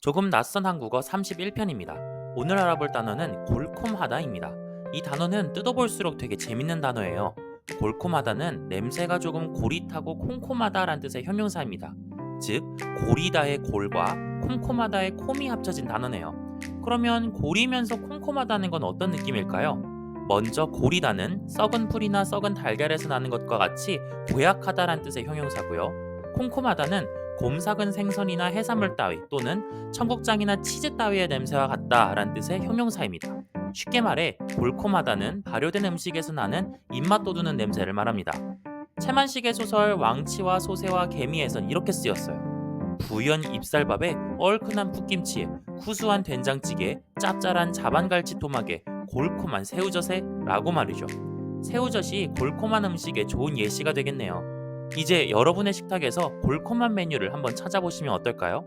조금 낯선 한국어 31편입니다. 오늘 알아볼 단어는 골콤하다입니다. 이 단어는 뜯어볼수록 되게 재밌는 단어예요. 골콤하다는 냄새가 조금 고릿하고 콩콤하다라는 뜻의 형용사입니다. 즉, 고리다의 골과 콩콤하다의 콤이 합쳐진 단어네요. 그러면 고리면서 콩콤하다는 건 어떤 느낌일까요? 먼저 고리다는 썩은 풀이나 썩은 달걀에서 나는 것과 같이 고약하다란 뜻의 형용사고요. 콩콤하다는 곰삭은 생선이나 해산물 따위 또는 청국장이나 치즈 따위의 냄새와 같다라는 뜻의 형용사입니다. 쉽게 말해 골콤하다는 발효된 음식에서 나는 입맛 돋우는 냄새를 말합니다. 채만식의 소설 왕치와 소새와 개미에선 이렇게 쓰였어요. 부연 입쌀밥에 얼큰한 풋김치에 구수한 된장찌개, 짭짤한 자반갈치 토막에 골콤한 새우젓에 라고 말이죠. 새우젓이 골콤한 음식에 좋은 예시가 되겠네요. 이제 여러분의 식탁에서 골콤한 메뉴를 한번 찾아보시면 어떨까요?